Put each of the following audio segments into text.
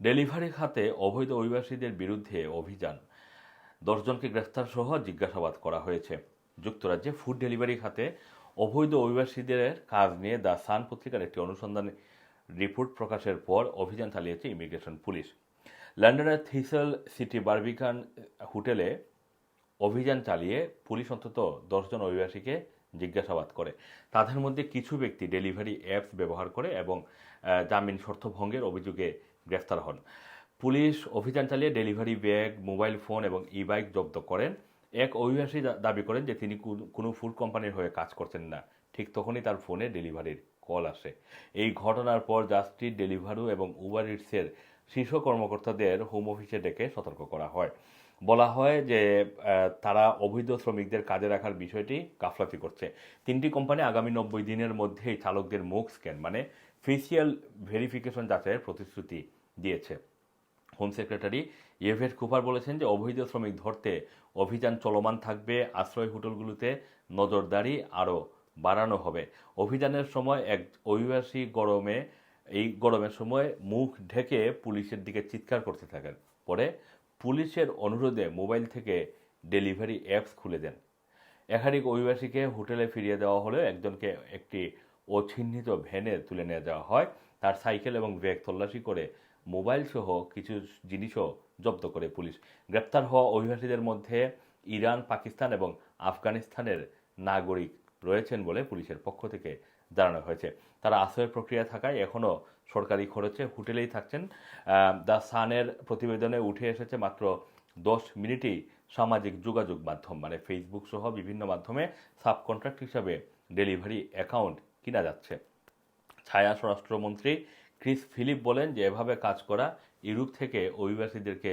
Delivery খাতে অবৈধ অভিবাসীদের বিরুদ্ধে অভিযান। দশজনকে গ্রেফতার সহ জিজ্ঞাসাবাদ করা হয়েছে। যুক্তরাজ্যে ফুড ডেলিভারি খাতে অবৈধ অভিবাসীদের কাজ নিয়ে দ্য সান পত্রিকার একটি অনুসন্ধান রিপোর্ট প্রকাশের পর অভিযান চালিয়েছে ইমিগ্রেশন পুলিশ। লন্ডনের থিসেল সিটি বার্বিকান হোটেলে অভিযান চালিয়ে পুলিশ অন্তত দশজন অভিবাসীকে জিজ্ঞাসাবাদ করে। তাদের মধ্যে কিছু ব্যক্তি ডেলিভারি অ্যাপস ব্যবহার করে এবং জামিন শর্ত ভঙ্গের অভিযোগে গ্রেফতার হন। পুলিশ অভিযান চালিয়ে ডেলিভারি ব্যাগ, মোবাইল ফোন এবং ই বাইক জব্দ করেন। এক অভিবাসী দাবি করেন যে তিনি কোনো ফুড কোম্পানির হয়ে কাজ করছেন না। ঠিক তখনই তার ফোনে ডেলিভারির কল আসে। এই ঘটনার পর জাস্টিস ডেলিভারু এবং উবার ইটসের শীর্ষ কর্মকর্তাদের হোম অফিসে ডেকে সতর্ক করা হয়। বলা হয় যে তারা অবৈধ শ্রমিকদের কাজে রাখার বিষয়টি গাফলাতি করছে। তিনটি কোম্পানি আগামী নব্বই দিনের মধ্যেই চালকদের মুখ স্ক্যান মানে ফেসিয়াল ভেরিফিকেশন যাচাইয়ের প্রতিশ্রুতি দিয়েছে। হোম সেক্রেটারি ইয়েভেট কুপার বলেছেন যে, অবৈধ শ্রমিক ধরতে অভিযান চলমান থাকবে, আশ্রয় হোটেলগুলোতে নজরদারি আরও বাড়ানো হবে। অভিযানের সময় এক অভিবাসী গরমে এই গরমের সময় মুখ ঢেকে পুলিশের দিকে চিৎকার করতে থাকেন। পরে পুলিশের অনুরোধে মোবাইল থেকে ডেলিভারি অ্যাপস খুলে দেন। একাধিক অভিবাসীকে হোটেলে ফিরিয়ে দেওয়া হলেও একজনকে একটি অচিহ্নিত ভ্যানে তুলে নিয়ে যাওয়া হয়। তার সাইকেল এবং ব্যাগ তল্লাশি করে মোবাইল সহ কিছু জিনিসও জব্দ করে পুলিশ। গ্রেপ্তার হওয়া অভিবাসীদের মধ্যে ইরান, পাকিস্তান এবং আফগানিস্তানের নাগরিক রয়েছেন বলে পুলিশের পক্ষ থেকে জানানো হয়েছে। তারা আশ্রয় প্রক্রিয়া থাকায় এখনও সরকারি খরচে হোটেলেই থাকছেন। দ্য সানের প্রতিবেদনে উঠে এসেছে মাত্র দশ মিনিটেই সামাজিক যোগাযোগ মাধ্যম মানে ফেসবুক সহ বিভিন্ন মাধ্যমে সাব কন্ট্রাক্ট হিসাবে ডেলিভারি অ্যাকাউন্ট কিনা যাচ্ছে। ছায়া স্বরাষ্ট্রমন্ত্রী ক্রিস ফিলিপ বলেন যে, এভাবে কাজ করা ইউরোপ থেকে অভিবাসীদেরকে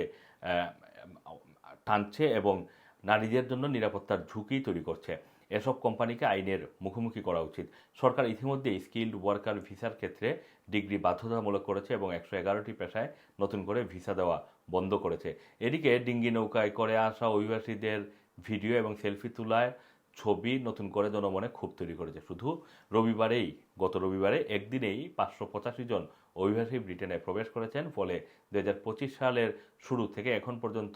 টানছে এবং নারীদের জন্য নিরাপত্তার ঝুঁকি তৈরি করছে। এসব কোম্পানিকে আইনের মুখোমুখি করা উচিত। সরকার ইতিমধ্যে স্কিল্ড ওয়ার্কার ভিসার ক্ষেত্রে ডিগ্রি বাধ্যতামূলক করেছে এবং একশো এগারোটি পেশায় নতুন করে ভিসা দেওয়া বন্ধ করেছে। এদিকে ডিঙ্গি নৌকায় করে আসা অভিবাসীদের ভিডিও এবং সেলফি তোলায় ছবি নতুন করে জনমনে ক্ষোভ তৈরি করেছে। শুধু রবিবারেই, গত রবিবারে একদিনেই পাঁচশো পঁচাশি জন অভিবাসী ব্রিটেনে প্রবেশ করেছেন, ফলে দু হাজার পঁচিশ সালের শুরু থেকে এখন পর্যন্ত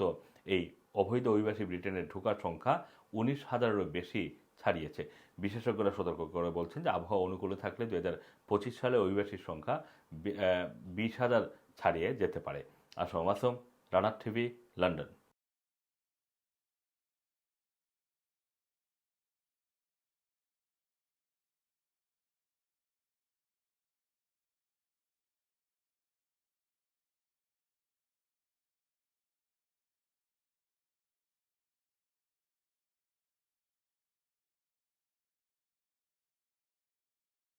এই অবৈধ অভিবাসী ব্রিটেনে ঢোকার সংখ্যা উনিশ হাজারেরও বেশি ছাড়িয়েছে। বিশেষজ্ঞরা সতর্ক করে বলছেন যে আবহাওয়া অনুকূলে থাকলে দু হাজার পঁচিশ সালে অভিবাসীর সংখ্যা বিশ হাজার ছাড়িয়ে যেতে পারে। আসম আসম রানার টিভি, লন্ডন।